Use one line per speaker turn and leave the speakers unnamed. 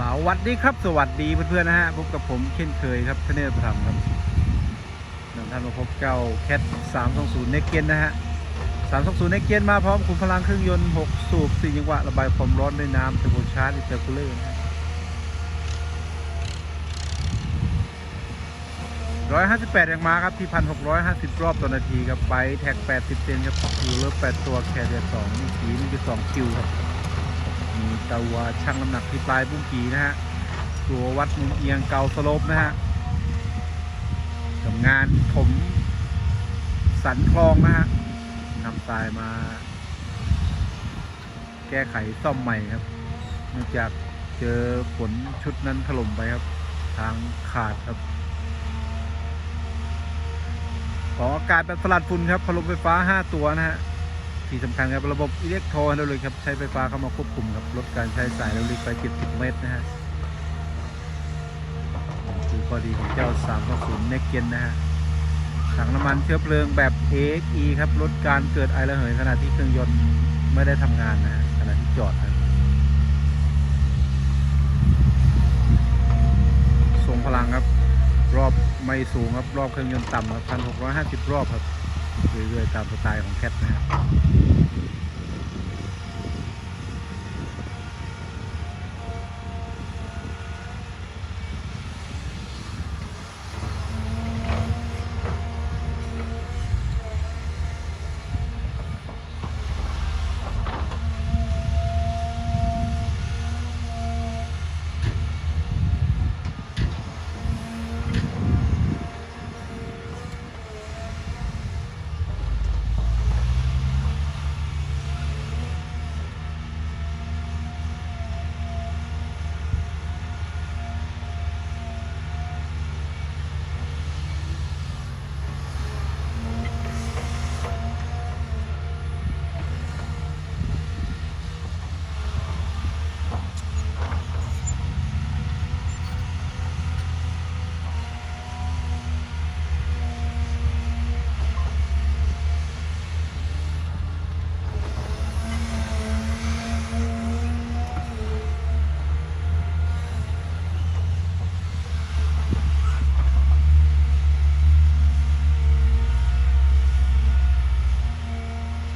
สวัสดีครับ สวัสดีเพื่อนๆนะฮะพบกับผมเช่นเคยครับทเนศประธรรมครับนำท่านมาพบเจ้าแคท320เนกเกนนะฮะ320เนกเกนมาพร้อมขุมพลังเครื่องยนต์ 6 สูบ 4 จังหวะ ระบายความร้อนด้วยน้ำเทอร์โบชาร์จอินเตอร์คูลเลอร์นะฮะ158แรงม้าครับที่1,650รอบรอบต่อนาทีครับไบแท็ก80เซนครับอยู่เลิฟ8ตัวแคเรียร์2นี่ขีนี่คือ2คิวครับ มีตัวชั่งน้ำหนักที่ปลายบุ้งกีนะฮะตัววัดมุมเอียงเกาสลปนะฮะกับงานผมสันคลองนะฮะนำทรายมา แก้ไขซ่อมใหม่ครับเนื่องจากเจอฝนชุดนั้นถล่มไปครับ ทางขาดครับขออากาศแบบสลัดฝุ่นครับพัดลมไฟฟ้า 5 ตัวนะฮะ ที่สำคัญครับระบบอิเล็กโทรไฮดรอลิกครับใช้ไฟฟ้าเข้ามาควบคุมครับลดการใช้สายไฮดรอลิกไป 70 เมตรนะฮะคือข้อดีของเจ้า320 Next Gen นะฮะถังน้ำมันเชื้อเพลิงแบบ AXE ครับลดการเกิดไอระเหยขณะที่เครื่องยนต์ไม่ได้ทำงานนะฮะขณะที่จอดนะส่งพลังครับรอบไม่สูงครับรอบเครื่องยนต์ต่ำครับ1,650 รอบครับ เรื่อยๆตามสไตล์ของแคทนะครับ